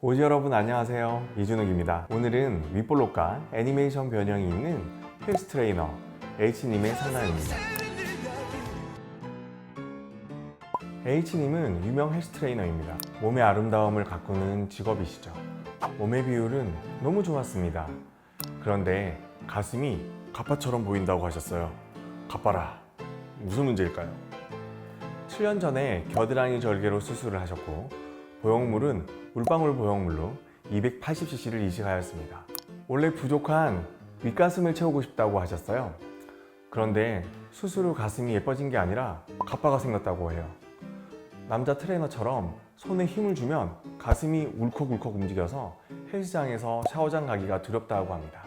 오지 여러분 안녕하세요. 이준욱입니다. 오늘은 윗볼록과 애니메이션 변형이 있는 헬스 트레이너 H님의 상담입니다. H님은 유명 헬스 트레이너입니다. 몸의 아름다움을 가꾸는 직업이시죠. 몸의 비율은 너무 좋았습니다. 그런데 가슴이 가파처럼 보인다고 하셨어요. 가빠라 무슨 문제일까요? 7년 전에 겨드랑이 절개로 수술을 하셨고 보형물은 물방울 보형물로 280cc를 이식하였습니다. 원래 부족한 윗가슴을 채우고 싶다고 하셨어요. 그런데 수술 후 가슴이 예뻐진 게 아니라 가빠가 생겼다고 해요. 남자 트레이너처럼 손에 힘을 주면 가슴이 울컥울컥 움직여서 헬스장에서 샤워장 가기가 두렵다고 합니다.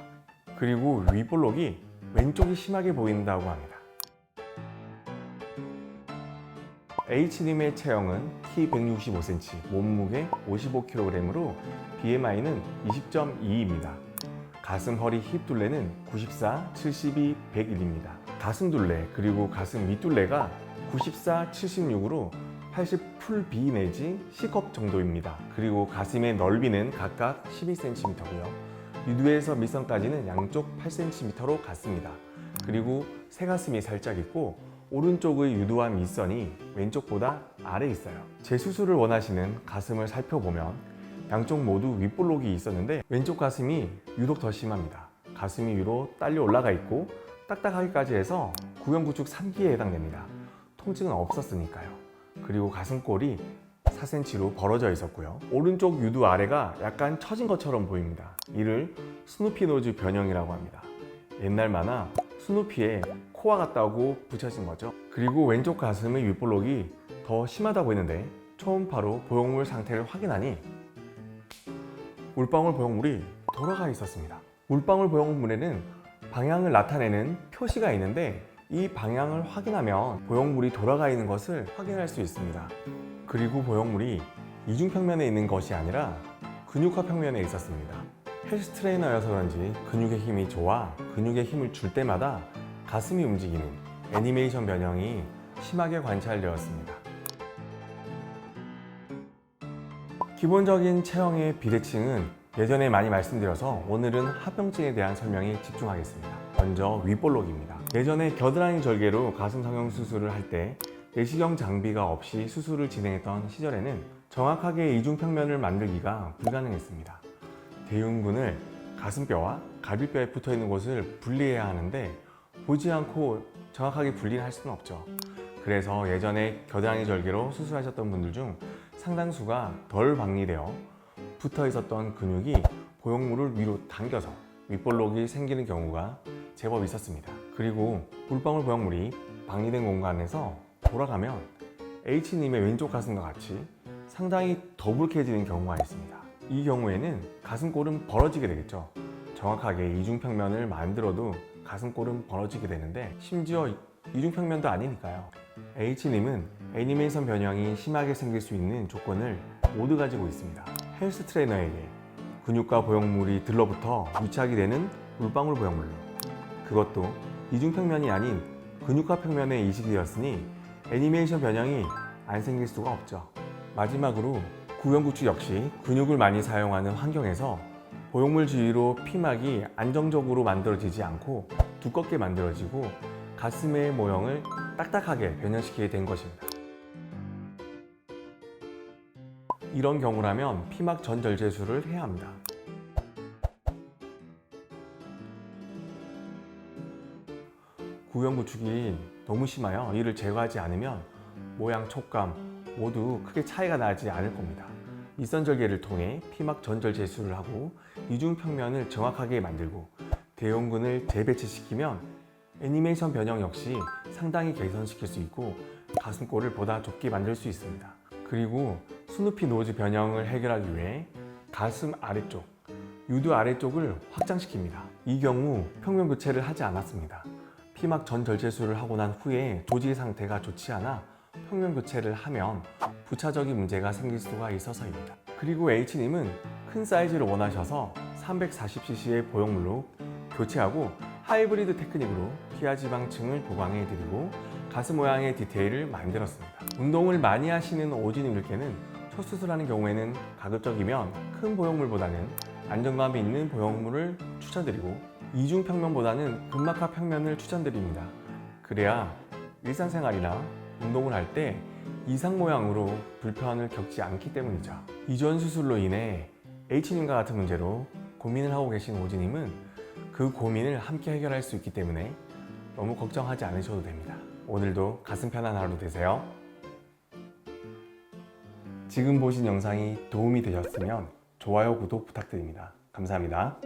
그리고 윗볼록이 왼쪽이 심하게 보인다고 합니다. H님의 체형은 키 165cm, 몸무게 55kg으로 BMI는 20.2입니다. 가슴, 허리, 힙 둘레는 94, 72, 101입니다. 가슴 둘레 그리고 가슴 밑둘레가 94, 76으로 80풀 B 내지 C컵 정도입니다. 그리고 가슴의 넓이는 각각 12cm고요. 유두에서 밑선까지는 양쪽 8cm로 같습니다. 그리고 새 가슴이 살짝 있고 오른쪽의 유두와 밑선이 왼쪽보다 아래 있어요. 재수술을 원하시는 가슴을 살펴보면 양쪽 모두 윗볼록이 있었는데 왼쪽 가슴이 유독 더 심합니다. 가슴이 위로 딸려 올라가 있고 딱딱하기까지 해서 구형구축 3기에 해당됩니다. 통증은 없었으니까요. 그리고 가슴골이 4cm로 벌어져 있었고요. 오른쪽 유두 아래가 약간 처진 것처럼 보입니다. 이를 스누피 노즈 변형이라고 합니다. 옛날 만화 스누피에 코와 같다고 붙여진 거죠. 그리고 왼쪽 가슴의 윗볼록이 더 심하다고 했는데 초음파로 보형물 상태를 확인하니 물방울 보형물이 돌아가 있었습니다. 물방울 보형물에는 방향을 나타내는 표시가 있는데 이 방향을 확인하면 보형물이 돌아가 있는 것을 확인할 수 있습니다. 그리고 보형물이 이중평면에 있는 것이 아니라 근육화 평면에 있었습니다. 헬스 트레이너여서 그런지 근육의 힘이 좋아 근육에 힘을 줄 때마다 가슴이 움직이는 애니메이션 변형이 심하게 관찰되었습니다. 기본적인 체형의 비대칭은 예전에 많이 말씀드려서 오늘은 합병증에 대한 설명에 집중하겠습니다. 먼저 윗볼록입니다. 예전에 겨드랑이 절개로 가슴 성형 수술을 할 때 내시경 장비가 없이 수술을 진행했던 시절에는 정확하게 이중평면을 만들기가 불가능했습니다. 대흉근을 가슴뼈와 갈비뼈에 붙어 있는 곳을 분리해야 하는데 보지 않고 정확하게 분리를 할 수는 없죠. 그래서 예전에 겨드랑이 절개로 수술하셨던 분들 중 상당수가 덜 박리되어 붙어 있었던 근육이 보형물을 위로 당겨서 윗볼록이 생기는 경우가 제법 있었습니다. 그리고 물방울 보형물이 박리된 공간에서 돌아가면 H님의 왼쪽 가슴과 같이 상당히 더부룩해지는 경우가 있습니다. 이 경우에는 가슴골은 벌어지게 되겠죠. 정확하게 이중평면을 만들어도 가슴골은 벌어지게 되는데 심지어 이중평면도 아니니까요. H님은 애니메이션 변형이 심하게 생길 수 있는 조건을 모두 가지고 있습니다. 헬스 트레이너에게 근육과 보형물이 들러붙어 유착이 되는 물방울 보형물로 그것도 이중평면이 아닌 근육화 평면에 이식이 되었으니 애니메이션 변형이 안 생길 수가 없죠. 마지막으로 구형구축 역시 근육을 많이 사용하는 환경에서 보형물 주위로 피막이 안정적으로 만들어지지 않고 두껍게 만들어지고 가슴의 모형을 딱딱하게 변형시키게 된 것입니다. 이런 경우라면 피막 전절제술을 해야 합니다. 구형구축이 너무 심하여 이를 제거하지 않으면 모양, 촉감 모두 크게 차이가 나지 않을 겁니다. 밑선절개를 통해 피막 전절 제수를 하고 이중평면을 정확하게 만들고 대형근을 재배치시키면 애니메이션 변형 역시 상당히 개선시킬 수 있고 가슴골을 보다 좁게 만들 수 있습니다. 그리고 스누피 노즈 변형을 해결하기 위해 가슴 아래쪽, 유두 아래쪽을 확장시킵니다. 이 경우 평면 교체를 하지 않았습니다. 피막 전 절제술을 하고 난 후에 조직 상태가 좋지 않아 평면 교체를 하면 부차적인 문제가 생길 수가 있어서입니다. 그리고 H님은 큰 사이즈를 원하셔서 340cc의 보형물로 교체하고 하이브리드 테크닉으로 피하지방층을 보강해드리고 가슴 모양의 디테일을 만들었습니다. 운동을 많이 하시는 오지님들께는 코 수술하는 경우에는 가급적이면 큰 보형물보다는 안정감이 있는 보형물을 추천드리고 이중 평면보다는 근막하 평면을 추천드립니다. 그래야 일상생활이나 운동을 할 때 이상 모양으로 불편을 겪지 않기 때문이죠. 이전 수술로 인해 H님과 같은 문제로 고민을 하고 계신 오지님은 그 고민을 함께 해결할 수 있기 때문에 너무 걱정하지 않으셔도 됩니다. 오늘도 가슴 편한 하루 되세요. 지금 보신 영상이 도움이 되셨으면 좋아요, 구독 부탁드립니다. 감사합니다.